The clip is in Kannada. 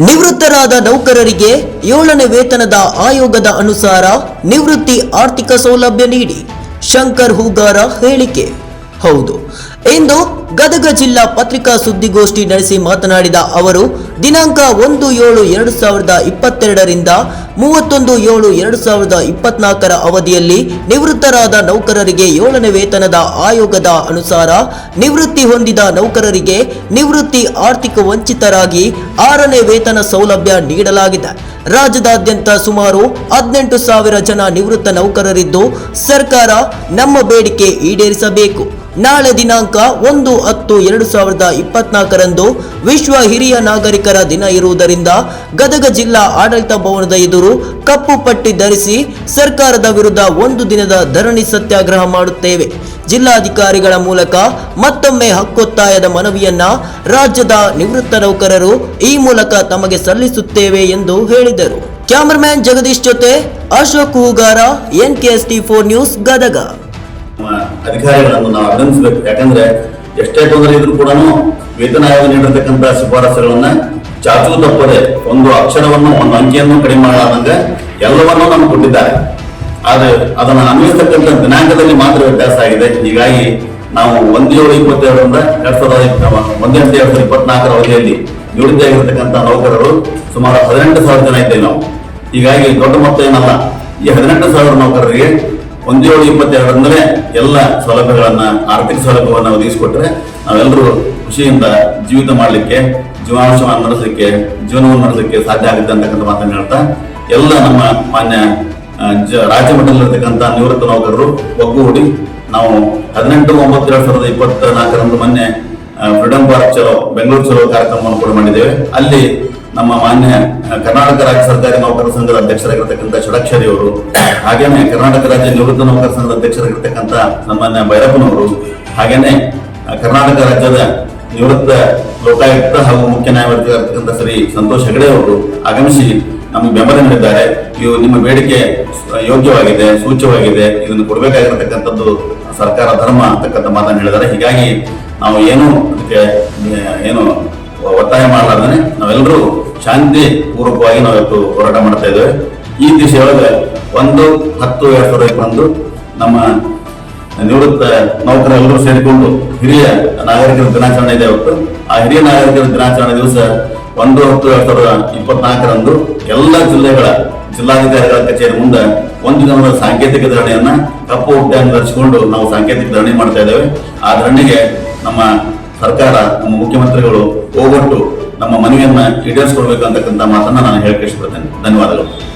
ನಿವೃತ್ತರಾದ ನೌಕರರಿಗೆ ಏಳನೇ ವೇತನದ ಆಯೋಗದ ಅನುಸಾರ ನಿವೃತ್ತಿ ಆರ್ಥಿಕ ಸೌಲಭ್ಯ ನೀಡಿ. ಶಂಕರ್ ಹೂಗಾರ ಹೇಳಿಕೆ. ಹೌದು. ಇಂದು ಗದಗ ಜಿಲ್ಲಾ ಪತ್ರಿಕಾ ಸುದ್ದಿಗೋಷ್ಠಿ ನಡೆಸಿ ಮಾತನಾಡಿದ ಅವರು, ದಿನಾಂಕ ಒಂದು ಏಳು ಎರಡು ಸಾವಿರದ ಇಪ್ಪತ್ತೆರಡರಿಂದ ಮೂವತ್ತೊಂದು ಏಳು ಎರಡು ಸಾವಿರದ ಇಪ್ಪತ್ನಾಲ್ಕರ ಅವಧಿಯಲ್ಲಿ ನಿವೃತ್ತರಾದ ನೌಕರರಿಗೆ ಏಳನೇ ವೇತನದ ಆಯೋಗದ ಅನುಸಾರ ನಿವೃತ್ತಿ ಹೊಂದಿದ ನೌಕರರಿಗೆ ನಿವೃತ್ತಿ ಆರ್ಥಿಕ ವಂಚಿತರಾಗಿ ಆರನೇ ವೇತನ ಸೌಲಭ್ಯ ನೀಡಲಾಗಿದೆ. ರಾಜ್ಯದಾದ್ಯಂತ ಸುಮಾರು ಹದಿನೆಂಟು ಸಾವಿರ ಜನ ನಿವೃತ್ತ ನೌಕರರಿದ್ದು ಸರ್ಕಾರ ನಮ್ಮ ಬೇಡಿಕೆ ಈಡೇರಿಸಬೇಕು. ನಾಳೆ ದಿನಾಂಕ ಒಂದು ಹತ್ತು ಎರಡು ಸಾವಿರದ ಇಪ್ಪತ್ನಾಲ್ಕರಂದು ವಿಶ್ವ ಹಿರಿಯ ನಾಗರಿಕರ ದಿನ ಇರುವುದರಿಂದ ಗದಗ ಜಿಲ್ಲಾ ಆಡಳಿತ ಭವನದ ಎದುರು ಕಪ್ಪು ಪಟ್ಟಿ ಧರಿಸಿ ಸರ್ಕಾರದ ವಿರುದ್ಧ ಒಂದು ದಿನದ ಧರಣಿ ಸತ್ಯಾಗ್ರಹ ಮಾಡುತ್ತೇವೆ. ಜಿಲ್ಲಾಧಿಕಾರಿಗಳ ಮೂಲಕ ಮತ್ತೊಮ್ಮೆ ಹಕ್ಕೊತ್ತಾಯದ ಮನವಿಯನ್ನ ರಾಜ್ಯದ ನಿವೃತ್ತ ನೌಕರರು ಈ ಮೂಲಕ ತಮಗೆ ಸಲ್ಲಿಸುತ್ತೇವೆ ಎಂದು ಹೇಳಿದರು. ಕ್ಯಾಮರಾಮ್ಯಾನ್ ಜಗದೀಶ್ ಜೊತೆ Ashok Hoogar, N K T four news, Gadag. ಅಧಿಕಾರಿಗಳನ್ನು ನಾವು ಅಭಿನಂದಿಸಬೇಕು. ಯಾಕಂದ್ರೆ ಎಷ್ಟೇ ತೊಂದರೆ ಇದ್ರೂ ಕೂಡ ವೇತನ ಆಯೋಗ ನೀಡಿರ್ತಕ್ಕಂಥ ಶಿಫಾರಸುಗಳನ್ನ ಚಾಚು ತಪ್ಪದೆ ಒಂದು ಅಕ್ಷರವನ್ನು, ಒಂದು ಅಂಕಿಯನ್ನು ಕಡಿಮೆ ಮಾಡಲಾರ್ದಂಗೆ ಎಲ್ಲವನ್ನೂ ನಮ್ಗೆ ಕೊಟ್ಟಿದ್ದಾರೆ. ಆದ್ರೆ ಅದನ್ನು ಅನ್ವಯಿಸ್ತಕ್ಕಂಥ ದಿನಾಂಕದಲ್ಲಿ ಮಾತ್ರ ವ್ಯತ್ಯಾಸ ಆಗಿದೆ. ಹೀಗಾಗಿ ನಾವು ಒಂದು ಏಳು ಇಪ್ಪತ್ತೆರಡರಿಂದ ಎರಡ್ ಸಾವಿರದ ಇಪ್ಪ- ಒಂದು ಎಂಟು ಎರಡ್ ಸಾವಿರದ ಇಪ್ಪತ್ನಾಲ್ಕರ ಅವಧಿಯಲ್ಲಿ ನಿವೃತ್ತಿಯಾಗಿರ್ತಕ್ಕಂಥ ನೌಕರರು ಸುಮಾರು ಹದಿನೆಂಟು ಸಾವಿರ ಜನ ಇದ್ದೇವೆ ನಾವು. ಹೀಗಾಗಿ ದೊಡ್ಡ ಮೊತ್ತ ಏನಲ್ಲ ಈ ಹದಿನೆಂಟು ಸಾವಿರ ನೌಕರರಿಗೆ ಒಂದು ಏಳು ಇಪ್ಪತ್ತೆರಡರಿಂದಲೇ ಎಲ್ಲ ಸೌಲಭ್ಯಗಳನ್ನ, ಆರ್ಥಿಕ ಸೌಲಭ್ಯವನ್ನು ಒದಗಿಸಿಕೊಟ್ರೆ ನಾವೆಲ್ಲರೂ ಖುಷಿಯಿಂದ ಜೀವಿತ ಮಾಡಲಿಕ್ಕೆ ಜೀವಾಂಶವನ್ನು ನಡೆಸಲಿಕ್ಕೆ, ಜೀವನವನ್ನು ನಡೆಸಲಿಕ್ಕೆ ಸಾಧ್ಯ ಆಗುತ್ತೆ ಅಂತಕ್ಕಂಥ ಮಾತನ್ನು ಹೇಳ್ತಾ, ಎಲ್ಲ ನಮ್ಮ ಮಾನ್ಯ ರಾಜ್ಯ ಮಟ್ಟದಲ್ಲಿರ್ತಕ್ಕಂಥ ನಿವೃತ್ತ ನೌಕರರು ಒಗ್ಗೂಡಿ ನಾವು ಹದಿನೆಂಟು ಒಂಬತ್ತು ಎರಡು ಸಾವಿರದ ಇಪ್ಪತ್ತ ನಾಲ್ಕರಂದು ಮೊನ್ನೆ ಫ್ರೀಡಮ್ ಪಾರ್ಕ್ ಚಲೋ, ಬೆಂಗಳೂರು ಚಲೋ ಕಾರ್ಯಕ್ರಮವನ್ನು ಕೂಡ ಮಾಡಿದ್ದೇವೆ. ಅಲ್ಲಿ ನಮ್ಮ ಮಾನ್ಯ ಕರ್ನಾಟಕ ರಾಜ್ಯ ಸರ್ಕಾರಿ ನೌಕರ ಸಂಘದ ಅಧ್ಯಕ್ಷರಾಗಿರ್ತಕ್ಕಂಥ ಷಡಕ್ಷರಿ ಅವರು, ಹಾಗೇನೆ ಕರ್ನಾಟಕ ರಾಜ್ಯ ನಿವೃತ್ತ ನೌಕರ ಸಂಘದ ಅಧ್ಯಕ್ಷರಾಗಿರ್ತಕ್ಕಂಥ ನಮ್ಮನ್ನ ಭೈರಪ್ಪನವರು, ಹಾಗೇನೆ ಕರ್ನಾಟಕ ರಾಜ್ಯದ ನಿವೃತ್ತ ಲೋಕಾಯುಕ್ತ ಹಾಗೂ ಮುಖ್ಯ ನ್ಯಾಯಮೂರ್ತಿಯಾಗಿರ್ತಕ್ಕಂಥ ಶ್ರೀ ಸಂತೋಷ್ ಹೆಗಡೆ ಅವರು ಆಗಮಿಸಿ ನಮ್ಮ ಬೆಂಬಲ ನೀಡಿದ್ದಾರೆ. ಇವು ನಿಮ್ಮ ಬೇಡಿಕೆ ಯೋಗ್ಯವಾಗಿದೆ, ಸೂಚ್ಯವಾಗಿದೆ. ಇದನ್ನು ಕೊಡಬೇಕಾಗಿರತಕ್ಕಂಥದ್ದು ಸರ್ಕಾರ ಧರ್ಮ ಅಂತಕ್ಕಂಥ ಮಾತನ್ನು ಹೇಳಿದ್ದಾರೆ. ಹೀಗಾಗಿ ನಾವು ಏನು ಅದಕ್ಕೆ, ಏನು ಒತ್ತಾಯ ಮಾಡಲಾರ್ದೇ ನಾವೆಲ್ಲರೂ ಶಾಂತಿ ಪೂರ್ವಕವಾಗಿ ನಾವು ಇವತ್ತು ಹೋರಾಟ ಮಾಡ್ತಾ ಇದ್ದೇವೆ. ಈ ದಿಶೆಯೊಳಗೆ ಒಂದು, ಹತ್ತು, ಎರಡ್ ಸಾವಿರದ ಇಪ್ಪತ್ತೊಂದು ನಮ್ಮ ನಿವೃತ್ತ ನೌಕರರೆಲ್ಲರೂ ಸೇರಿಕೊಂಡು ಹಿರಿಯ ನಾಗರಿಕರ ದಿನಾಚರಣೆ ಇದೆ ಇವತ್ತು ಆ ಹಿರಿಯ ನಾಗರಿಕರ ದಿನಾಚರಣೆ ದಿವಸ ಒಂದು, ಹತ್ತು, ಎರಡ್ ಸಾವಿರದ ಇಪ್ಪತ್ನಾಲ್ಕರಂದು ಎಲ್ಲ ಜಿಲ್ಲೆಗಳ ಜಿಲ್ಲಾಧಿಕಾರಿಗಳ ಕಚೇರಿ ಮುಂದೆ ಒಂದು ದಿನದ ಸಾಂಕೇತಿಕ ಧರಣಿಯನ್ನ ಕಪ್ಪು ಹುದ್ದೆಯನ್ನು ಧರಿಸಿಕೊಂಡು ನಾವು ಸಾಂಕೇತಿಕ ಧರಣಿ ಮಾಡ್ತಾ ಇದ್ದೇವೆ. ಆ ಧರಣಿಗೆ ನಮ್ಮ ಸರ್ಕಾರ, ನಮ್ಮ ಮುಖ್ಯಮಂತ್ರಿಗಳು ಹೋಗೊಟ್ಟು ನಮ್ಮ ಮನವಿಯನ್ನ ಈಡೇರಿಸಿಕೊಳ್ಬೇಕು ಅಂತಕ್ಕಂಥ ಮಾತನ್ನ ನಾನು ಹೇಳಕ್ಕೆ ಇಷ್ಟಪಡ್ತೇನೆ. ಧನ್ಯವಾದಗಳು.